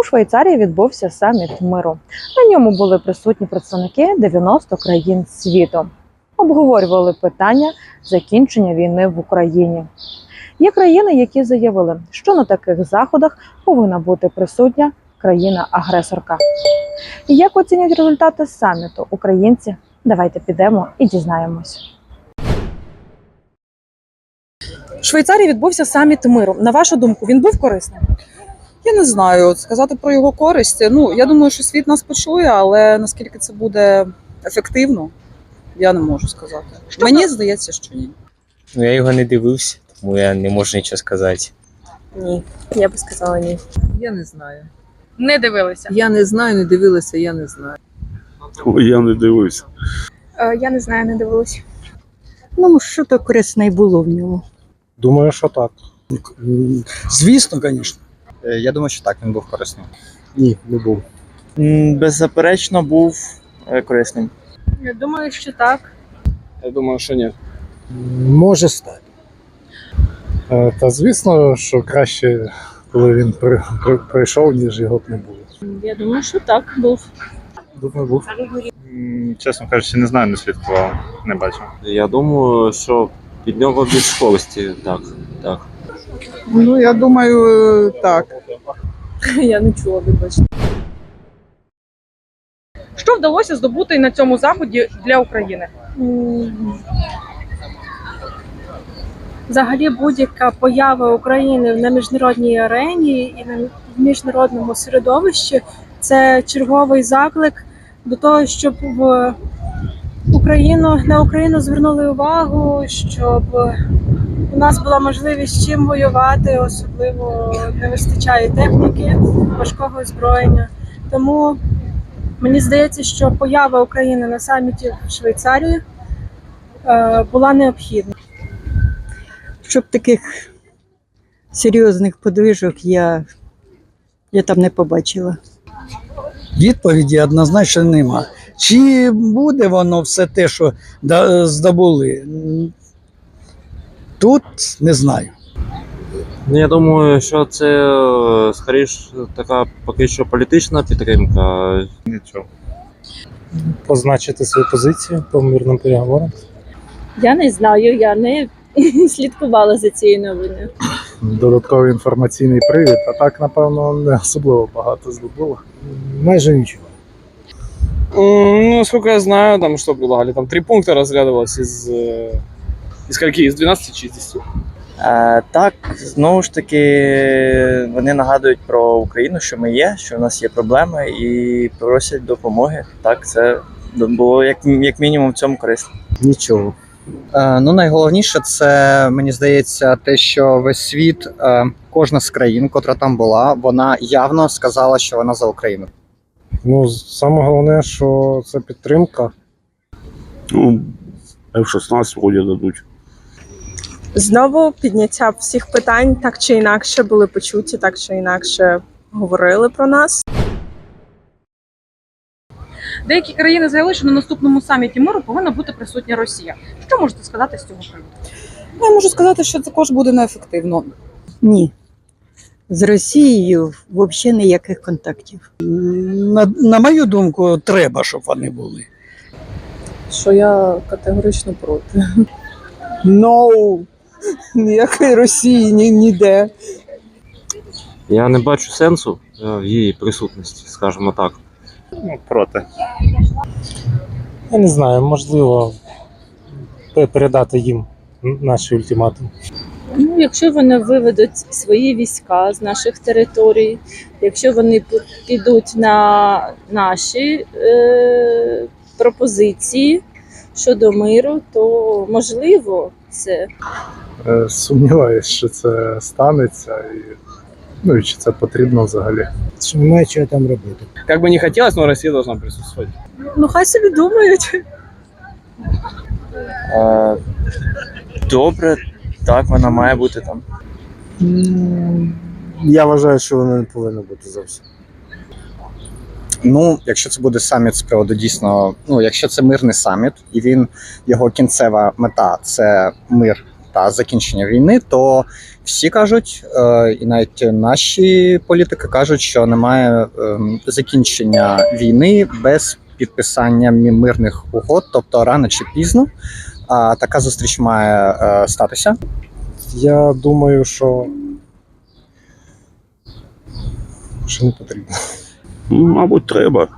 У Швейцарії відбувся саміт миру. На ньому були присутні представники 90 країн світу. Обговорювали питання закінчення війни в Україні. Є країни, які заявили, що на таких заходах повинна бути присутня країна-агресорка. Як оцінюють результати саміту українці? Давайте підемо і дізнаємось. В Швейцарії відбувся саміт миру. На вашу думку, він був корисним? Я не знаю, от сказати про його користь. Ну, я думаю, що світ нас почує, але наскільки це буде ефективно, я не можу сказати. Мені здається, що ні. Ну, я його не дивився, тому я не можу нічого сказати. Ні, я би сказала ні. Я не знаю. Не дивилися. Я не знаю, не дивилася, я не знаю. Я не дивився. Е, Я не знаю, не дивилась. Ну, що то корисне було в ньому. Думаю, що так. Звісно, звісно. Е, Я думаю, що так, він був корисним. Ні, не був. Беззаперечно був е, корисним. Я думаю, що так. Я думаю, що ні. Може стати. Е, Та звісно, що краще, коли він при- при- прийшов, ніж його б не було. Я думаю, що так був. Думаю, був. Чесно кажучи, не знаю, не слідкував, не бачив. Я думаю, що під нього більш користі, так. так. Ну, я думаю, так. Я не чула, вибачте. Що вдалося здобути на цьому заході для України? Взагалі будь-яка поява України на міжнародній арені і на міжнародному середовищі це черговий заклик до того, щоб в Україну на Україну звернули увагу, щоб у нас була можливість чим воювати, особливо не вистачає техніки, важкого озброєння. Тому мені здається, що поява України на саміті в Швейцарії е, була необхідна. Щоб таких серйозних подвижок я, я там не побачила. Відповіді однозначно нема. Чи буде воно все те, що здобули? Тут не знаю. Ну, я думаю, що це е, скоріш така поки що політична підтримка. Нічого. Позначити свою позицію по мирним переговорам. Я не знаю, я не слідкувала за цією новиною. Додатковий інформаційний привід, а так, напевно, не особливо багато здобуло. Майже нічого. Ну, насколько я знаю, там что предлагали? Там три пункта разглядывалось из... Из скольки? Из 12 чи из 10? Е, так, знову ж таки, вони нагадують про Україну, що ми є, що в нас є проблеми, і просять допомоги. Так, це було як, як мінімум в цьому корисно. Нічого. Е, ну, найголовніше, це мені здається, те, що весь світ, е, кожна з країн, котра там була, вона явно сказала, що вона за Україну. Ну, саме головне, що це підтримка. Ну, F-16 вроді дадуть. Знову підняття всіх питань так чи інакше були почуті, так чи інакше говорили про нас. Деякі країни заявили, що на наступному саміті миру повинна бути присутня Росія. Що можете сказати з цього приводу? Я можу сказати, що також буде неефективно. Ні. З Росією взагалі ніяких контактів. На, на мою думку, треба, щоб вони були. Що я категорично проти. No. Ніякої Росії ні, ніде. Я не бачу сенсу е, в її присутності, скажімо так. Ну, проти. Я не знаю, можливо, пе- передати їм наш ультиматум. Ну, якщо вони виведуть свої війська з наших територій, якщо вони п- підуть на наші е, пропозиції щодо миру, то можливо це Е, Сумніваюсь, що це станеться, і, ну і чи це потрібно взагалі. Немає чого там робити. Как бы не хотелось, но Россия должна присутствовать. ну хай собі думають. Е, добре, так, вона має бути там. Я вважаю, що воно не повинно бути зовсім. Ну, якщо це буде саміт з приводу дійсно, ну якщо це мирний саміт, і він його кінцева мета це мир мета закінчення війни, то всі кажуть, е, і навіть наші політики кажуть, що немає ем, закінчення війни без підписання мирних угод, тобто рано чи пізно. А така зустріч має е, статися. Я думаю, що. Що не потрібно. Мабуть, треба,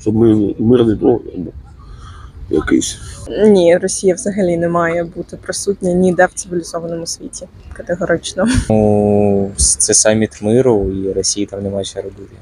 щоб ми мирний договір був якийсь. Ні, Росія взагалі не має бути присутня ніде в цивілізованому світі. Категорично. Це саміт миру, і Росії там немає що робити.